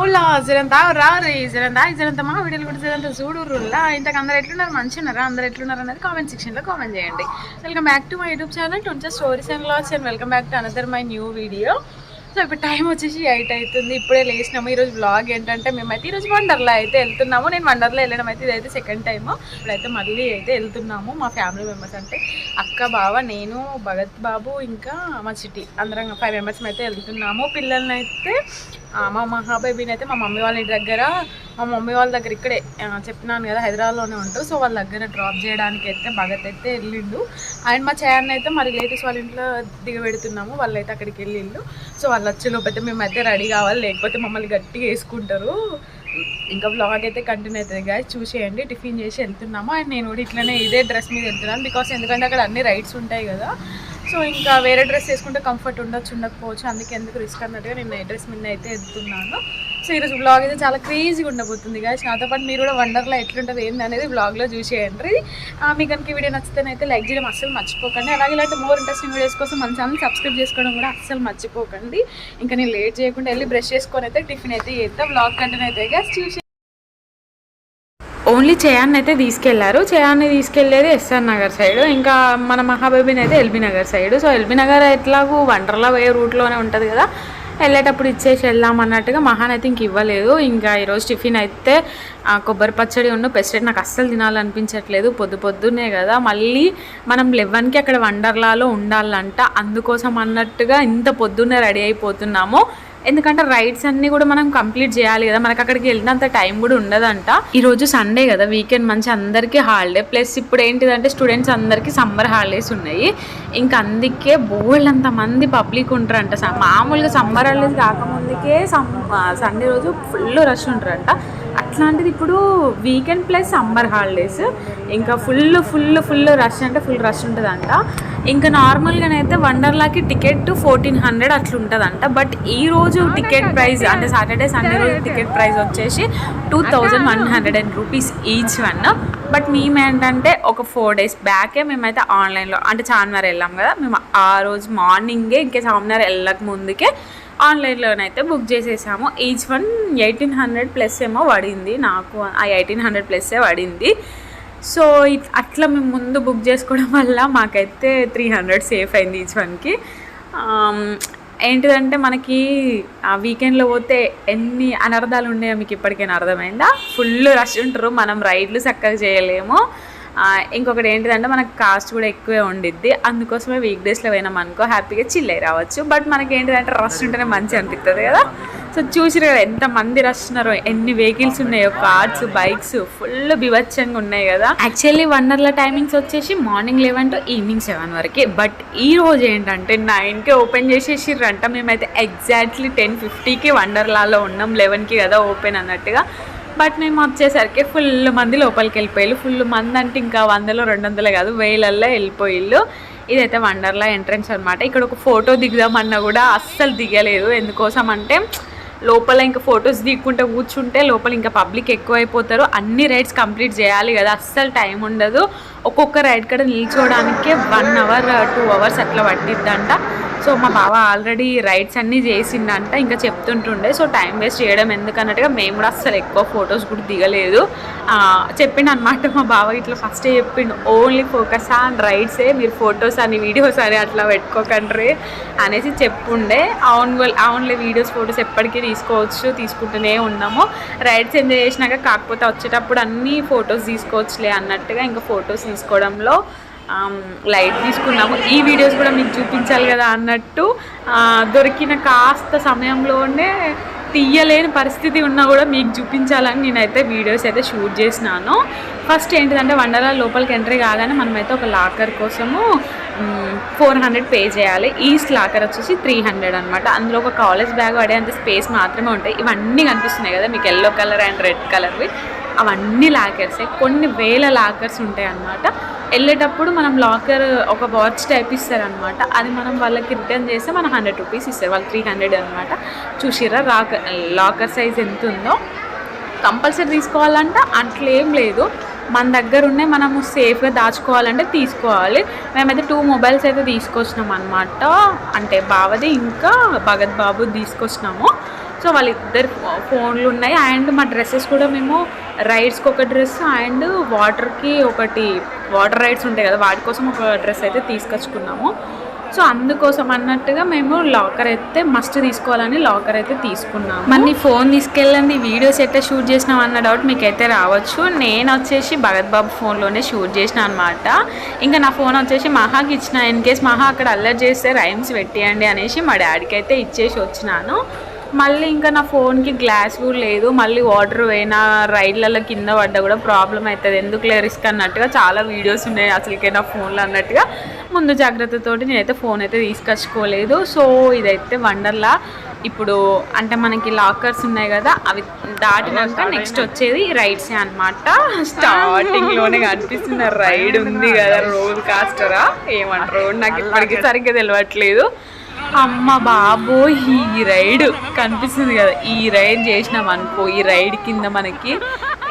ఓలా జరంతా రారు జరంతా జరంతా మా వీడియోలు కూడా జరంతా చూడుర్రుల్లా. ఇంతకు అందరు ఎట్లున్నారు? మంచి ఉన్నారా అందరు ఎట్లున్నారు అనేది కామెంట్ సెక్షన్లో కామెంట్ చేయండి. Welcome back to my YouTube channel to stories and loss and welcome back to another my new video so ఇప్పుడు టైం వచ్చేసి ఎయిట్ అవుతుంది. ఇప్పుడే లేచినాము. ఈరోజు బ్లాగ్ ఏంటంటే మేమైతే ఈరోజు వండర్లా అయితే వెళ్తున్నాము. నేను వండర్లా వెళ్ళడం అయితే ఇదైతే సెకండ్ టైము ఇప్పుడైతే మళ్ళీ అయితే వెళ్తున్నాము. మా ఫ్యామిలీ మెంబర్స్ అంటే అక్క బావ నేను భగత్ బాబు ఇంకా మా చిటి అందరం ఫైవ్ మెంబర్స్ అయితే వెళ్తున్నాము. పిల్లల్ని అయితే మా మహాబేబీని అయితే మా మమ్మీ వాళ్ళ ఇంటి దగ్గర మా మమ్మీ వాళ్ళ దగ్గర ఇక్కడే చెప్పినాను కదా హైదరాబాద్లోనే ఉంటారు సో వాళ్ళ దగ్గర డ్రాప్ చేయడానికి అయితే భగత్ అయితే వెళ్ళిండు. అండ్ మా చయాన్ని అయితే మా రిలేటివ్స్ వాళ్ళ ఇంట్లో దిగబెడుతున్నాము. వాళ్ళు అయితే అక్కడికి వెళ్ళిండు. సో వాళ్ళు వచ్చే లోపైతే మేమైతే రెడీ కావాలి. లేకపోతే మమ్మల్ని గట్టిగా వేసుకుంటారు. ఇంకా బ్లాగ్ అయితే కంటిన్యూ అవుతుంది గాయస్ చూసేయండి. టిఫిన్ చేసి వెళ్తున్నాము. అండ్ నేను కూడా ఇట్లనే ఇదే డ్రెస్ మీద వెళ్తున్నాను. బికాస్ ఎందుకంటే అక్కడ అన్ని రైడ్స్ ఉంటాయి కదా. సో ఇంకా వేరే డ్రెస్ వేసుకుంటే కంఫర్ట్ ఉండొచ్చు ఉండకపోవచ్చు. అందుకే ఎందుకు రిస్క్ అన్నట్టుగా నేను ఏ డ్రెస్ మీద అయితే వెళ్తున్నాను. సో ఈరోజు బ్లాగ్ అయితే చాలా క్రేజీగా ఉండబోతుంది గాయస్ నాతో పాటు మీరు కూడా వండర్లో ఎట్లుంటుంది ఏంది అనేది బ్లాగ్లో చూసేయండి. మీకు కనుక వీడియో నచ్చితేనైతే లైక్ చేయడం అస్సలు మర్చిపోకండి. అలాగే ఇలాంటి మోర్ ఇంట్రెస్టింగ్ వీడియోస్ కోసం మన ఛానల్ సబ్స్క్రైబ్ చేసుకోవడం కూడా అస్సలు మర్చిపోకండి. ఇంకా నేను లేట్ చేయకుండా వెళ్ళి బ్రష్ చేసుకొని అయితే టిఫిన్ అయితే చేద్దాం. బ్లాగ్ కంటెంట్ అయితే చూసి ఓన్లీ చేయాన్ని అయితే తీసుకెళ్ళారు. చయాన్ని తీసుకెళ్ళేది ఎస్ఆర్ నగర్ సైడ్ ఇంకా మన మహాబేబీని అయితే L B Nagar side so L B Nagar ఎట్లాగూ వండర్లా పోయే రూట్లోనే ఉంటుంది కదా. వెళ్ళేటప్పుడు ఇచ్చేసి వెళ్దాం అన్నట్టుగా మహాన్ అయితే ఇంక ఇవ్వలేదు. ఇంకా ఈరోజు టిఫిన్ అయితే ఆ, కొబ్బరి పచ్చడి ఉన్న పెస్టెడ్ నాకు అస్సలు తినాలనిపించట్లేదు. పొద్దు పొద్దున్నే కదా. మళ్ళీ మనం లెవెన్కి అక్కడ వండర్లాలో ఉండాలంట. అందుకోసం అన్నట్టుగా ఇంత పొద్దున్నే రెడీ అయిపోతున్నాము. ఎందుకంటే రైడ్స్ అన్ని కూడా మనం కంప్లీట్ చేయాలి కదా. మనకి అక్కడికి వెళ్ళినంత టైం కూడా ఉండదంట. ఈ రోజు సండే కదా వీకెండ్ మంచి అందరికీ హాలిడే ప్లస్ ఇప్పుడు ఏంటిదంటే స్టూడెంట్స్ అందరికీ సమ్మర్ హాలిడేస్ ఉన్నాయి. ఇంకా అందుకే బోల్డ్ అంత మంది పబ్లిక్ ఉంటారంట. స- మామూలుగా సమ్మర్ హాలిడేస్ కాకముందుకే సమ్ సండే రోజు ఫుల్ రష్ ఉంటారంట. అట్లాంటిది ఇప్పుడు వీకెండ్ ప్లస్ సమ్మర్ హాలిడేస్. ఇంకా ఫుల్ ఫుల్ ఫుల్ రష్ అంటే ఫుల్ రష్ ఉంటుందంట. ఇంకా నార్మల్గానైతే వండర్లాకి టికెట్ ఫోర్టీన్ హండ్రెడ్ అట్లా ఉంటుందంట బట్ ఈ రోజు టికెట్ ప్రైస్ అంటే సాటర్డే సండే రోజు టికెట్ ప్రైస్ వచ్చేసి two thousand one hundred and rupees each one. But మేము ఏంటంటే ఒక ఫోర్ డేస్ బ్యాకే మేమైతే ఆన్లైన్లో అంటే చార్మినార్ వెళ్ళాం కదా. మేము ఆ రోజు మార్నింగే ఇంకా చార్మినార్ వెళ్ళక ముందుకే ఆన్లైన్లోనైతే బుక్ చేసేసాము. Each one eighteen hundred plus ఏమో పడింది నాకు. ఆ ఎయిటీన్ హండ్రెడ్ ప్లస్సే పడింది. సో ఇట్- అట్లా మేము ముందు బుక్ చేసుకోవడం వల్ల మాకైతే త్రీ హండ్రెడ్ సేఫ్ అయింది ఈచ్ వన్కి ఏంటిదంటే మనకి ఆ వీకెండ్లో పోతే ఎన్ని అనర్థాలు ఉన్నాయో మీకు ఇప్పటికైనా అర్థమైందా? ఫుల్ రష్ ఉంటారు. మనం రైడ్లు చక్కగా చేయలేము. ఇంకొకటి ఏంటిదంటే మనకు కాస్ట్ కూడా ఎక్కువే ఉండిద్ది. అందుకోసమే వీక్ డేస్లో పోయినాం అనుకో హ్యాపీగా చిల్ అయి రావచ్చు. బట్ మనకి ఏంటిదంటే రష్ ఉంటేనే మంచి అనిపిస్తుంది కదా. సో చూసిరు కదా ఎంత మంది రష్ ఉన్నారో ఎన్ని వెహికల్స్ ఉన్నాయో కార్స్ బైక్స్ ఫుల్ బివచ్చంగా ఉన్నాయి కదా. యాక్చువల్లీ వండర్ల టైమింగ్స్ వచ్చేసి morning eleven to evening seven వరకే. బట్ ఈ రోజు ఏంటంటే నైన్కి ఓపెన్ చేసేసిర్రంట. మేమైతే ఎగ్జాక్ట్లీ టెన్ ఫిఫ్టీకి వండర్లాలో ఉన్నాం లెవెన్కి కదా ఓపెన్ అన్నట్టుగా. బట్ మేము వచ్చేసరికి ఫుల్ మంది లోపలికి వెళ్ళిపోయారు ఫుల్ మంది అంటే ఇంకా వందలో రెండు వందలు కాదు వేలల్లో వెళ్ళిపోయిళ్ళు. ఇదైతే వండర్లా ఎంట్రన్స్ అనమాట ఇక్కడ ఒక ఫోటో దిగుదామన్నా కూడా అస్సలు దిగలేదు. ఎందుకోసం అంటే లోపల ఇంకా ఫొటోస్ దిక్కుంటే కూర్చుంటే లోపల ఇంకా పబ్లిక్ ఎక్కువైపోతారు. అన్ని రైడ్స్ కంప్లీట్ చేయాలి కదా అస్సలు టైం ఉండదు. ఒక్కొక్క రైడ్ కూడా నిల్చోవడానికే వన్ అవర్ టూ అవర్స్ అట్లా పట్టిద్దంట. సో మా బావ ఆల్రెడీ రైడ్స్ అన్నీ చేసిండంట ఇంకా చెప్తుంటుండే సో టైం వేస్ట్ చేయడం ఎందుకన్నట్టుగా మేము కూడా అస్సలు ఎక్కువ ఫొటోస్ కూడా దిగలేదు. చెప్పిండు అనమాట మా బావ ఇట్లా ఫస్టే చెప్పిండు ఓన్లీ ఫోకస్ ఆన్ రైడ్సే మీరు ఫొటోస్ అని వీడియోస్ అని అట్లా పెట్టుకోకండ్రి అనేసి చెప్పుండే. అవును అవునులే వీడియోస్ ఫొటోస్ ఎప్పటికీ తీసుకోవచ్చు తీసుకుంటూనే ఉన్నాము. రైడ్స్ ఎంజాయ్ చేసినాక కాకపోతే వచ్చేటప్పుడు అన్నీ ఫొటోస్ తీసుకోవచ్చులే అన్నట్టుగా ఇంకా ఫొటోస్ తీసుకోవడంలో లైట్ తీసుకున్నాము. ఈ వీడియోస్ కూడా మీకు చూపించాలి కదా అన్నట్టు దొరికిన కాస్త సమయంలోనే తీయలేని పరిస్థితి ఉన్నా కూడా మీకు చూపించాలని నేనైతే వీడియోస్ అయితే షూట్ చేసినాను. ఫస్ట్ ఏంటిదంటే వండర్లా లోపలికి ఎంట్రీ కాగానే మనమైతే ఒక లాకర్ కోసము ఫోర్ హండ్రెడ్ పే చేయాలి. ఈస్ట్ లాకర్ వచ్చేసి త్రీ హండ్రెడ్ అనమాట అందులో ఒక కాలేజ్ బ్యాగ్ పడేంత స్పేస్ మాత్రమే ఉంటాయి. ఇవన్నీ కనిపిస్తున్నాయి కదా మీకు ఎల్లో కలర్ అండ్ రెడ్ కలర్వి. అవన్నీ లాకర్సే. కొన్ని వేల లాకర్స్ ఉంటాయి అన్నమాట వెళ్ళేటప్పుడు మనం లాకర్ ఒక వాచ్ టైప్ ఇస్తారనమాట. అది మనం వాళ్ళకి రిటర్న్ చేస్తే మనం హండ్రెడ్ రూపీస్ ఇస్తారు. వాళ్ళు త్రీ హండ్రెడ్ అనమాట. చూసిరా లాకర్ లాకర్ సైజ్ ఎంత ఉందో కంపల్సరీ తీసుకోవాలంటే. అట్లేం లేదు. మన దగ్గర ఉన్నాయి మనము సేఫ్గా దాచుకోవాలంటే తీసుకోవాలి. మేమైతే టూ మొబైల్స్ అయితే తీసుకొచ్చినాం అనమాట అంటే బావది ఇంకా భగత్ బాబు తీసుకొచ్చినాము. సో వాళ్ళిద్దరు ఫోన్లు ఉన్నాయి. అండ్ మా డ్రెస్సెస్ కూడా మేము రైడ్స్కి ఒక డ్రెస్ అండ్ వాటర్కి ఒకటి వాటర్ రైడ్స్ ఉంటాయి కదా వాటి కోసం ఒక డ్రెస్ అయితే తీసుకొచ్చుకున్నాము. సో అందుకోసం అన్నట్టుగా మేము లాకర్ అయితే మస్ట్ తీసుకోవాలని లాకర్ అయితే తీసుకున్నాము. మరి ఫోన్ తీసుకెళ్ళండి వీడియోస్ ఎట్లా షూట్ చేసినాం అన్న డౌట్ మీకైతే రావచ్చు. నేను వచ్చేసి భగత్ బాబు ఫోన్లోనే షూట్ చేసిన అనమాట ఇంకా నా ఫోన్ వచ్చేసి మహాకి ఇచ్చిన ఇన్ కేస్ మహా అక్కడ అల్లరి చేస్తే రైమ్స్ పెట్టేయండి అనేసి మా డాడీకి అయితే ఇచ్చేసి వచ్చినాను. మళ్ళీ ఇంకా నా ఫోన్కి గ్లాస్ కూడా లేదు. మళ్ళీ వాటర్ పోయినా రైడ్లలో కింద పడ్డా కూడా ప్రాబ్లం అవుతుంది ఎందుకులే రిస్క్ అన్నట్టుగా చాలా వీడియోస్ ఉన్నాయి అసలుకే నా ఫోన్లో అన్నట్టుగా. ముందు జాగ్రత్తతోటి నేనైతే ఫోన్ అయితే తీసుకొచ్చుకోలేదు. సో ఇదైతే వండర్లా. ఇప్పుడు అంటే మనకి లాకర్స్ ఉన్నాయి కదా అవి దాటినాక నెక్స్ట్ వచ్చేది రైడ్స్ అనమాట స్టార్టింగ్లోనే కనిపిస్తున్న రైడ్ ఉంది కదా రోల్ కాస్టరా? ఏమంటారు? నాకు ఇప్పటికీ సరిగ్గా తెలియట్లేదు అమ్మ బాబో ఈ రైడ్ కనిపిస్తుంది కదా. ఈ రైడ్ చేసినాం అనుకో ఈ రైడ్ కింద మనకి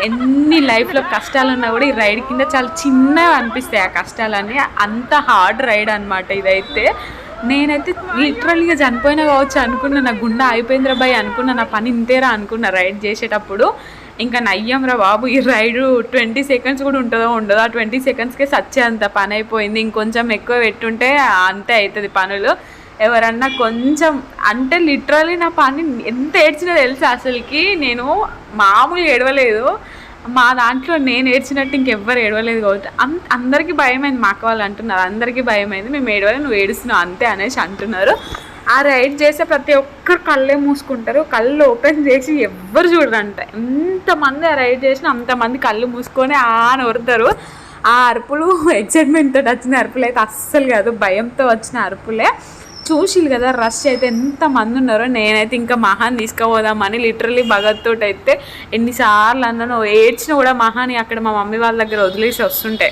ఎన్ని లైఫ్లో కష్టాలు ఉన్నా కూడా ఈ రైడ్ కింద చాలా చిన్నగా అనిపిస్తాయి ఆ కష్టాలన్నీ. అంత హార్డ్ రైడ్ అనమాట ఇదైతే. నేనైతే లిటరల్గా చనిపోయినా కావచ్చు అనుకున్నా నా గుండె అయిపోయిందిరా బాయ్ అనుకున్నా నా పని ఇంతేరా అనుకున్నా రైడ్ చేసేటప్పుడు. ఇంకా నయ్యంరా బాబు ఈ రైడ్ ట్వంటీ సెకండ్స్ కూడా ఉంటుందో ఉండదో ఆ ట్వంటీ సెకండ్స్కే సచ్చే అంత పని అయిపోయింది. ఇంకొంచెం ఎక్కువ పెట్టుంటే అంతే అవుతుంది పనులు. ఎవరన్నా కొంచెం అంటే లిటరలీ నా పని ఎంత ఏడ్చినా తెలుసా అసలుకి? నేను మామూలుగా ఏడవలేదు. మా దాంట్లో నేను ఏడ్చినట్టు ఇంకెవ్వరు ఏడవలేదు కాబట్టి అందరికీ భయమైంది మా అక్క వాళ్ళు అంటున్నారు. అందరికీ భయమైంది. మేము ఏడవలే నువ్వు ఏడుస్తున్నావు అంతే అనేసి అంటున్నారు. ఆ రైడ్ చేసే ప్రతి ఒక్కరు కళ్ళే మూసుకుంటారు. కళ్ళు ఓపెన్ చేసి ఎవ్వరు చూడరంట. ఎంతమంది ఆ రైడ్ చేసినా అంతమంది కళ్ళు మూసుకొని ఆ నొరుతారు ఆ అరుపులు ఎక్సైట్మెంట్తో వచ్చిన అరుపులు అయితే అస్సలు కాదు. భయంతో వచ్చిన అరుపులే. చూసిలు కదా రష్ అయితే ఎంత మంది ఉన్నారో నేనైతే ఇంకా మహాన్ తీసుకుపోదామని లిటరలీ భగత్ తోటి అయితే ఎన్నిసార్లు అన్నాను ఏడ్చినా కూడా మహాని అక్కడ మా మమ్మీ వాళ్ళ దగ్గర వదిలేసి వస్తుంటే.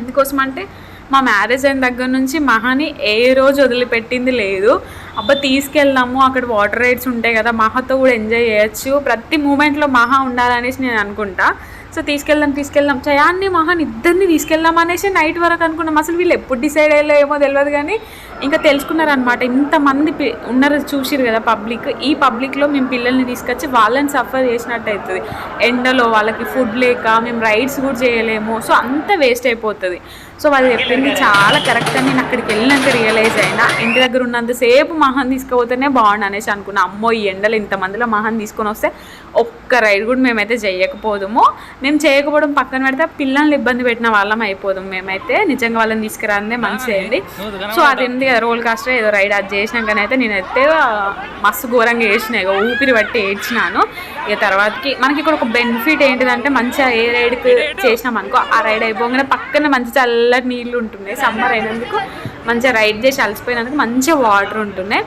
ఎందుకోసం అంటే మా మ్యారేజ్ అయిన దగ్గర నుంచి మహాని ఏ రోజు వదిలిపెట్టింది లేదు. అబ్బా తీసుకెళ్దాము అక్కడ వాటర్ రైడ్స్ ఉంటాయి కదా మహాతో కూడా ఎంజాయ్ చేయొచ్చు. ప్రతి మూమెంట్లో మహా ఉండాలనేసి నేను అనుకుంటా. సో తీసుకెళ్దాం తీసుకెళ్దాం. చయాన్ని మహాన్ ఇద్దరిని తీసుకెళ్దాం అనేసి నైట్ వరకు అనుకున్నాం. అసలు వీళ్ళు ఎప్పుడు డిసైడ్ అయ్యలే ఏమో తెలియదు కానీ ఇంకా తెలుసుకున్నారనమాట ఇంతమంది పి- ఉన్నారు చూసిరు కదా పబ్లిక్ ఈ పబ్లిక్లో మేము పిల్లల్ని తీసుకొచ్చి వాళ్ళని సఫర్ చేసినట్టు అవుతుంది ఎండలో వాళ్ళకి ఫుడ్ లేక మేము రైడ్స్ కూడా చేయలేము. సో అంత వేస్ట్ అయిపోతుంది. సో వాళ్ళు చెప్పింది చాలా కరెక్ట్ అని నేను అక్కడికి వెళ్ళినాక రియలైజ్ అయినా. ఇంటి దగ్గర ఉన్నంతసేపు మహాన్ తీసుకుపోతేనే బాగుండు అనేసి అనుకున్నా. అమ్మో ఈ ఎండలు ఇంతమందిలో మహాన్ తీసుకొని వస్తే ఒక్క రైడ్ కూడా మేమైతే చేయకపోదుము మేము చేయకపోవడం పక్కన పెడితే పిల్లల్ని ఇబ్బంది పెట్టిన వాళ్ళం అయిపోదాం మేమైతే. నిజంగా వాళ్ళని తీసుకురాందే మంచిది సో అది ఉంది కదా రోల్ కాస్టర్ ఏదో రైడ్ అది చేసినాకనైతే నేనైతే ఆ, మస్తు ఘోరంగా వేసిన ఇక ఊపిరి పట్టి ఏడ్చినాను. ఇక తర్వాతకి మనకి ఇక్కడ ఒక బెనిఫిట్ ఏంటిదంటే మంచిగా ఏ రైడ్కి చేసినాం అనుకో ఆ రైడ్ అయిపోగానే పక్కన మంచి చల్లటి నీళ్ళు ఉంటున్నాయి. సమ్మర్ అయినందుకు మంచిగా రైడ్ చేసి అలసిపోయినందుకు మంచిగా వాటర్ ఉంటున్నాయి.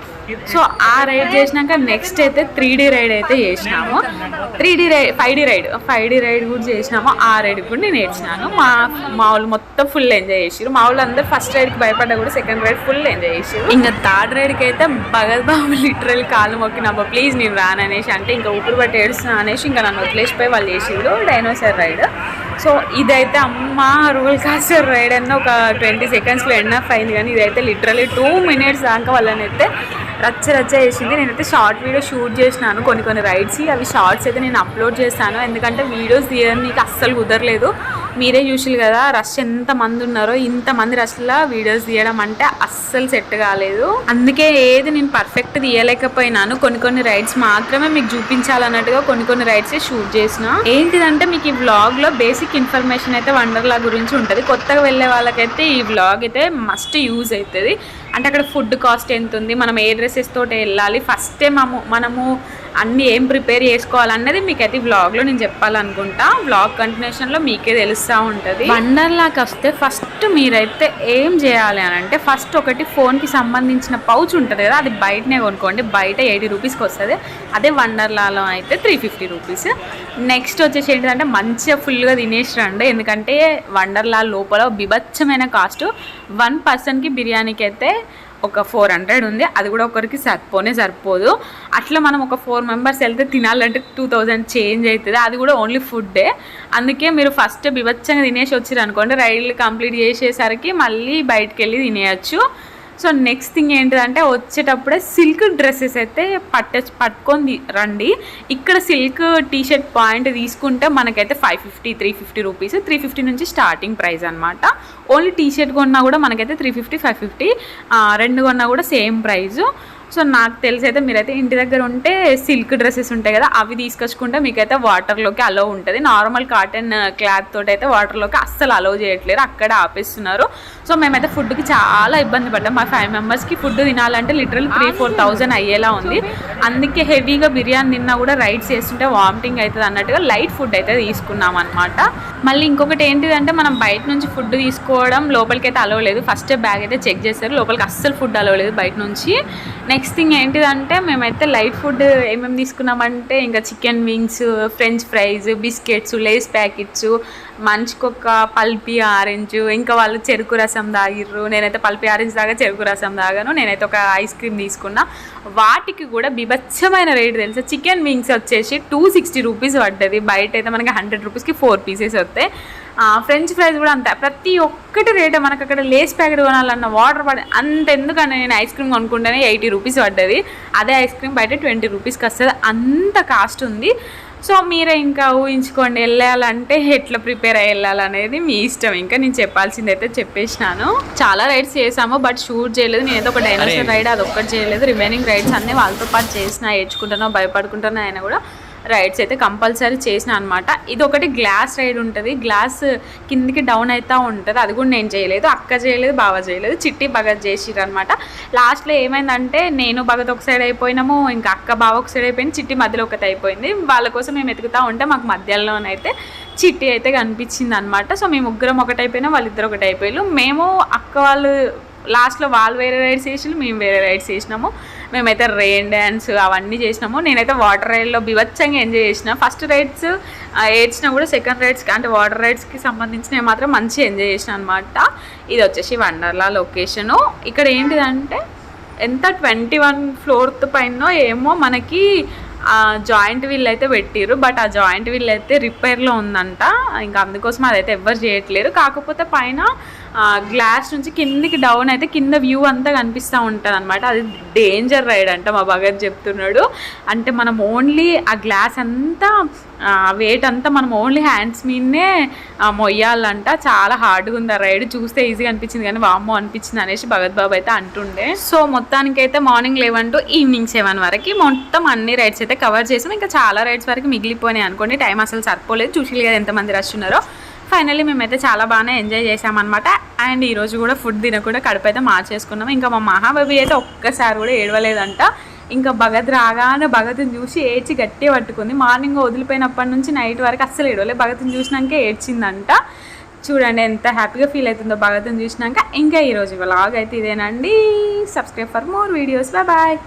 సో ఆ రైడ్ చేసినాక నెక్స్ట్ అయితే త్రీ డీ రైడ్ అయితే చేసినాము. Three D ride five D ride five D ride కూడా చేసినాము. ఆ రైడ్ కూడా నేను నేర్చినాను మా మా వాళ్ళు మొత్తం ఫుల్ ఎంజాయ్ చేసిరు మా వాళ్ళు అందరు ఫస్ట్ రైడ్కి భయపడ్డా కూడా సెకండ్ రైడ్ ఫుల్ ఎంజాయ్ చేసిరు ఇంకా థర్డ్ రైడ్కి అయితే భగత్ బాబు లిటరల్ కాలు మొక్కినబ్బా ప్లీజ్ నేను రాననేసి అంటే ఇంకా ఊపిరి పట్టి ఏడుస్తున్నా అనేసి ఇంకా నన్ను వదిలేసిపోయి వాళ్ళు చేసిరు డైనోసార్ రైడ్ సో ఇదైతే అమ్మ రూల్ కాస్టర్ రైడ్ అన్న ఒక ట్వంటీ సెకండ్స్లో ఎన్నఫ్ అయింది. కానీ ఇదైతే లిటరలీ టూ మినిట్స్ దాకా వాళ్ళని అయితే రచ్చ రచ్చ చేసింది. నేనైతే షార్ట్ వీడియో షూట్ చేసినాను. కొన్ని కొన్ని రైడ్స్ అవి షార్ట్స్ అయితే నేను అప్లోడ్ చేస్తాను. ఎందుకంటే వీడియోస్ తీయడానికి అస్సలు కుదరలేదు. మీరే చూసారు కదా రష్ ఎంత మంది ఉన్నారో ఇంతమంది రష్లో వీడియోస్ తీయడం అంటే అస్సలు సెట్ కాలేదు. అందుకే ఏది నేను పర్ఫెక్ట్ తీయలేకపోయినాను. కొన్ని కొన్ని రైడ్స్ మాత్రమే మీకు చూపించాలన్నట్టుగా కొన్ని కొన్ని రైడ్స్ షూట్ చేసిన. ఏంటిదంటే మీకు ఈ వ్లాగ్లో బేసిక్ ఇన్ఫర్మేషన్ అయితే వండర్లా గురించి ఉంటుంది. కొత్తగా వెళ్ళే వాళ్ళకైతే ఈ వ్లాగ్ అయితే మస్ట్ యూజ్ అవుతుంది. అంటే అక్కడ ఫుడ్ కాస్ట్ ఎంత ఉంది మనం ఏ డ్రెస్సెస్ తోటి వెళ్ళాలి ఫస్టే మనము మనము అన్ని ఏం ప్రిపేర్ చేసుకోవాలన్నది మీకు అయితే వ్లాగ్లో నేను చెప్పాలనుకుంటా. వ్లాగ్ కంటిన్యూషన్లో మీకే తెలుస్తూ ఉంటుంది. వండర్లాకి వస్తే ఫస్ట్ మీరైతే ఏం చేయాలి అని అంటే ఫస్ట్ ఒకటి ఫోన్కి సంబంధించిన పౌచ్ ఉంటుంది కదా అది బయటనే కొనుక్కోండి బయట ఎయిటీ రూపీస్కి వస్తుంది. అదే వండర్లాలో అయితే త్రీ ఫిఫ్టీ రూపీస్ నెక్స్ట్ వచ్చేసి ఏంటంటే మంచిగా ఫుల్గా తినేసి రండి ఎందుకంటే వండర్లా లోపల బిభత్సమైన కాస్ట్ వన్ పర్సన్కి బిర్యానీకి అయితే ఒక ఫోర్ హండ్రెడ్ ఉంది. అది కూడా ఒకరికి సరిపోనే సరిపోదు. అట్లా మనం ఒక ఫోర్ మెంబర్స్ వెళ్తే తినాలంటే టూ థౌజండ్ చేంజ్ అవుతుంది అది కూడా ఓన్లీ ఫుడ్డే అందుకే మీరు ఫస్ట్ బిభత్సంగా తినేసి వచ్చారు అనుకోండి రైళ్ళు కంప్లీట్ చేసేసరికి మళ్ళీ బయటికి వెళ్ళి తినేయచ్చు. సో నెక్స్ట్ థింగ్ ఏంటిదంటే వచ్చేటప్పుడే సిల్క్ డ్రెస్సెస్ అయితే పట్ట పట్టుకొని రండి. ఇక్కడ సిల్క్ టీషర్ట్ పాయింట్ తీసుకుంటే మనకైతే five fifty three fifty rupees three fifty నుంచి స్టార్టింగ్ ప్రైస్ అనమాట ఓన్లీ టీషర్ట్ కొన్నా కూడా మనకైతే త్రీ ఫిఫ్టీ ఫైవ్ ఫిఫ్టీ రెండు కొన్నా కూడా సేమ్ ప్రైజు సో నాకు తెలిసి అయితే మీరైతే ఇంటి దగ్గర ఉంటే సిల్క్ డ్రెస్సెస్ ఉంటాయి కదా అవి తీసుకొచ్చుకుంటే మీకైతే వాటర్లోకి అలో ఉంటుంది. నార్మల్ కాటన్ క్లాత్ తోటి అయితే వాటర్లోకి అస్సలు అలో చేయట్లేరు అక్కడ ఆపేస్తున్నారు. సో మేమైతే ఫుడ్కి చాలా ఇబ్బంది పడ్డాం. మా ఫైవ్ మెంబర్స్కి ఫుడ్ తినాలంటే లిటరల్ త్రీ ఫోర్ థౌజండ్ అయ్యేలా ఉంది. అందుకే హెవీగా బిర్యానీ తిన్నా కూడా రైడ్స్ చేస్తుంటే వామిటింగ్ అవుతుంది అన్నట్టుగా లైట్ ఫుడ్ అయితే తీసుకున్నాం అనమాట మళ్ళీ ఇంకొకటి ఏంటిదంటే మనం బయట నుంచి ఫుడ్ తీసుకోవడం లోపలికి అయితే అలవలేదు ఫస్ట్ బ్యాగ్ అయితే చెక్ చేస్తారు లోపలికి అస్సలు ఫుడ్ అలవలేదు బయట నుంచి. నెక్స్ట్ థింగ్ ఏంటిదంటే మేమైతే లైట్ ఫుడ్ ఏమేమి తీసుకున్నామంటే ఇంకా chicken wings French fries biscuits Lay's packets మంచుకొక్క pulpy orange ఇంకా వాళ్ళు చెరుకు రసం తాగిర్రు. నేనైతే పల్పి ఆరెంజ్ దాగా చెరుకు రసం తాగాను. నేనైతే ఒక ఐస్ క్రీమ్ తీసుకున్నా. వాటికి కూడా బిభత్సమైన రేట్ తెలుసా? చికెన్ వింగ్స్ వచ్చేసి టూ సిక్స్టీ రూపీస్ పడ్డది. బయట అయితే మనకి హండ్రెడ్ రూపీస్కి ఫోర్ పీసెస్ వస్తాయి. ఫ్రెంచ్ ఫ్రైస్ కూడా అంతే. ప్రతి ఒక్కటి రేటే మనకు అక్కడ లేస్ ప్యాకెట్ కొనాలన్న వాటర్ పడి అంత ఎందుకని నేను ఐస్ క్రీమ్ కొనుక్కుంటేనే ఎయిటీ రూపీస్ పడ్డది. అదే ఐస్ క్రీమ్ బయట ట్వంటీ రూపీస్కి వస్తుంది. అంత కాస్ట్ ఉంది. సో మీరే ఇంకా ఊహించుకోండి వెళ్ళాలంటే ఎట్లా ప్రిపేర్ అయ్యి వెళ్ళాలనేది మీ ఇష్టం. ఇంకా నేను చెప్పాల్సింది అయితే చెప్పేసినాను. చాలా రైడ్స్ చేసాము బట్ షూట్ చేయలేదు. నేనైతే ఒక డైనోసార్ రైడ్ అది ఒక్కటి చేయలేదు. రిమైనింగ్ రైడ్స్ అన్నీ వాళ్ళతో పాటు చేసిన ఏడ్చుకుంటానో భయపడుకుంటానో అయినా కూడా. రైడ్స్ అయితే కంపల్సరీ చేసిన అనమాట ఇది ఒకటి గ్లాస్ రైడ్ ఉంటుంది. గ్లాస్ కిందికి డౌన్ అవుతూ ఉంటుంది. అది కూడా నేను చేయలేదు. అక్క చేయలేదు బావ చేయలేదు. చిట్టి భగత్ చేసిరు అనమాట లాస్ట్లో ఏమైందంటే నేను భగత్ ఒక సైడ్ అయిపోయినాము ఇంకా అక్క బావ ఒక సైడ్ అయిపోయింది చిట్టి మధ్యలో ఒకటి అయిపోయింది. వాళ్ళ కోసం మేము ఎతుకుతూ ఉంటే మాకు మధ్యలోనైతే చిట్టి అయితే కనిపించింది అనమాట సో మేము ముగ్గురం ఒకటైపోయినా వాళ్ళిద్దరు ఒకటి అయిపోయారు మేము అక్క వాళ్ళు లాస్ట్లో వాళ్ళు వేరే రైడ్స్ వేసినారు మేము వేరే రైడ్స్ వేసినాము మేమైతే రెయిన్ డ్యాన్స్ అవన్నీ చేసినాము. నేనైతే వాటర్ రైడ్లో బివచ్చంగా ఎంజాయ్ చేసిన. ఫస్ట్ రైడ్స్ ఏడ్చినా కూడా సెకండ్ రైడ్స్కి అంటే వాటర్ రైడ్స్కి సంబంధించినవి మాత్రం మంచిగా ఎంజాయ్ చేసిన అనమాట ఇది వచ్చేసి వండర్లా లొకేషను ఇక్కడ ఏంటిదంటే ఎంత ట్వంటీ వన్ ఫ్లోర్త్ పైన ఏమో మనకి జాయింట్ వీల్ అయితే పెట్టిరు బట్ ఆ జాయింట్ వీల్ అయితే రిపేర్లో ఉందంట. ఇంకా అందుకోసం అదైతే ఎవ్వరు చేయట్లేరు. కాకపోతే పైన గ్లాస్ నుంచి కిందికి డౌన్ అయితే కింద వ్యూ అంతా కనిపిస్తూ ఉంటుంది అనమాట అది డేంజర్ రైడ్ అంట మా భగత్ చెప్తున్నాడు. అంటే మనం ఓన్లీ ఆ గ్లాస్ అంతా వెయిట్ అంతా మనం ఓన్లీ హ్యాండ్స్ మీదనే మొయ్యాలంట. చాలా హార్డ్గా ఉంది ఆ రైడ్ చూస్తే ఈజీగా అనిపించింది కానీ వామ్మో అనిపించింది అనేసి భగత్ బాబు అయితే అంటుండే. సో మొత్తానికి అయితే morning eleven to evening seven వరకు మొత్తం అన్ని రైడ్స్ అయితే కవర్ చేసాం. ఇంకా చాలా రైడ్స్ వరకు మిగిలిపోయినాయి అనుకోండి. టైం అసలు సరిపోలేదు. చూసి కదా ఎంతమంది రష్ ఉన్నారో. ఫైనల్లీ మేమైతే చాలా బాగానే ఎంజాయ్ చేసామన్నమాట అండ్ ఈరోజు కూడా ఫుడ్ తినకుండా కడుపు అయితే మార్చేసుకున్నాం. ఇంకా మా మహాబాబి అయితే ఒక్కసారి కూడా ఏడవలేదంట. ఇంకా భగత్ రాగానే భగత్ని చూసి ఏడ్చి గట్టి పట్టుకుంది. మార్నింగ్ వదిలిపోయినప్పటి నుంచి నైట్ వరకు అస్సలు ఏడవలే. భగత్ని చూసినాకే ఏడ్చిందంట. చూడండి ఎంత హ్యాపీగా ఫీల్ అవుతుందో భగత్ని చూసినాక. ఇంకా ఈరోజు వ్లాగ్ అయితే ఇదేనండి. Subscribe for more videos bye bye